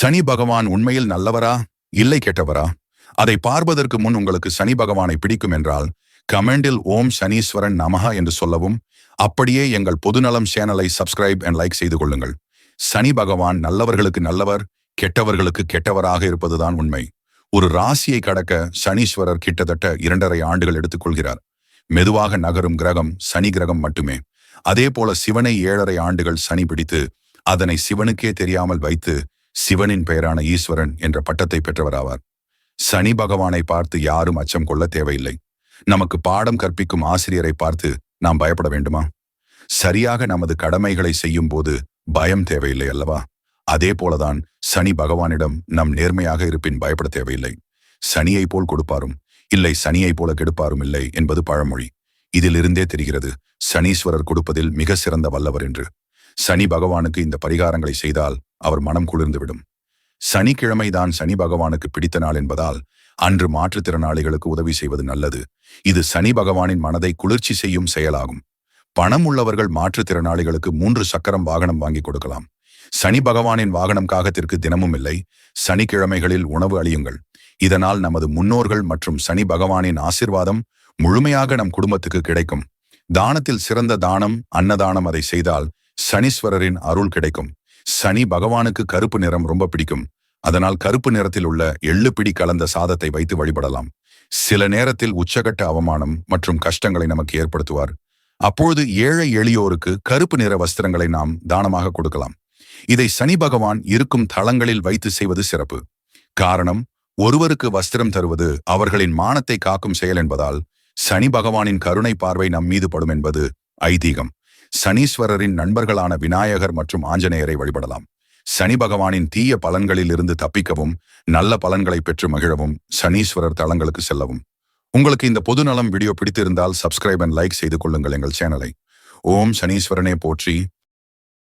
சனி பகவான் உண்மையில் நல்லவரா? இல்லை கெட்டவரா? அதை பார்ப்பதற்கு முன் உங்களுக்கு சனி பகவானை பிடிக்கும் என்றால் கமெண்டில் ஓம் சனீஸ்வரன் நமஹா என்று சொல்லவும் அப்படியே எங்கள் பொதுநலம் சேனலை சப்ஸ்கிரைப் அண்ட் லைக் செய்து கொள்ளுங்கள். சனி பகவான் நல்லவர்களுக்கு நல்லவர் கெட்டவர்களுக்கு கெட்டவராக இருப்பதுதான் உண்மை. ஒரு ராசியை கடக்க சனீஸ்வரர் கிட்டத்தட்ட இரண்டரை ஆண்டுகள் எடுத்துக்கொள்கிறார் மெதுவாக நகரும் கிரகம் சனி கிரகம் மட்டுமே. அதே போல சிவனை ஏழரை ஆண்டுகள் சனி பிடித்து அதனை சிவனுக்கே தெரியாமல் வைத்து சிவனின் பெயரான ஈஸ்வரன் என்ற பட்டத்தை பெற்றவராவார். சனி பகவானை பார்த்து யாரும் அச்சம் கொள்ள தேவையில்லை. நமக்கு பாடம் கற்பிக்கும் ஆசிரியரை பார்த்து நாம் பயப்பட வேண்டுமா? சரியாக நமது கடமைகளை செய்யும் போது பயம் தேவையில்லை அல்லவா? அதே போலதான் சனி பகவானிடம் நம் நேர்மையாக இருப்பின் பயப்பட தேவையில்லை. சனியை போல் கொடுப்பாரும் இல்லை சனியை போல கெடுப்பாரும் இல்லை என்பது பழமொழி. இதிலிருந்தே தெரிகிறது சனீஸ்வரர் கொடுப்பதில் மிக சிறந்த வல்லவர் என்று. சனி பகவானுக்கு இந்த பரிகாரங்களை செய்தால் அவர் மனம் குளிர்ந்துவிடும். சனிக்கிழமைதான் சனி பகவானுக்கு பிடித்த நாள் என்பதால் அன்று மாற்றுத்திறனாளிகளுக்கு உதவி செய்வது நல்லது. இது சனி பகவானின் மனதை குளிர்ச்சி செய்யும் செயலாகும். பணம் உள்ளவர்கள் மாற்றுத்திறனாளிகளுக்கு மூன்று சக்கரம் வாகனம் வாங்கி கொடுக்கலாம். சனி பகவானின் வாகனம் காகத்திற்கு தினமும் இல்லை. சனிக்கிழமைகளில் உணவு அழியுங்கள் இதனால் நமது முன்னோர்கள் மற்றும் சனி பகவானின் ஆசிர்வாதம் முழுமையாக நம் குடும்பத்துக்கு கிடைக்கும். தானத்தில் சிறந்த தானம் அன்னதானம் அதை செய்தால் சனீஸ்வரரின் அருள் கிடைக்கும். சனி பகவானுக்கு கருப்பு நிறம் ரொம்ப பிடிக்கும். அதனால் கருப்பு நிறத்தில் உள்ள எள்ளு பிடி கலந்த சாதத்தை வைத்து வழிபடலாம். சில நேரத்தில் உச்சகட்ட அவமானம் மற்றும் கஷ்டங்களை நமக்கு ஏற்படுத்துவார். அப்பொழுது ஏழை எளியோருக்கு கருப்பு நிற வஸ்திரங்களை நாம் தானமாக கொடுக்கலாம். இதை சனி பகவான் இருக்கும் தளங்களில் வைத்து செய்வது சிறப்பு. காரணம் ஒருவருக்கு வஸ்திரம் தருவது அவர்களின் மானத்தை காக்கும் செயல் என்பதால் சனி பகவானின் கருணை பார்வை நம் மீது படும் என்பது ஐதீகம். சனீஸ்வரரின் நண்பர்களான விநாயகர் மற்றும் ஆஞ்சநேயரை வழிபடலாம். சனி பகவானின் தீய பலன்களில் இருந்து தப்பிக்கவும் நல்ல பலன்களை பெற்று மகிழவும் சனீஸ்வரர் தலங்களுக்கு செல்லவும். உங்களுக்கு இந்த பொதுநலம் வீடியோ பிடித்திருந்தால் சப்ஸ்கிரைப் அண்ட் லைக் செய்து கொள்ளுங்கள் எங்கள் சேனலை. ஓம் சனீஸ்வரனே போற்றி.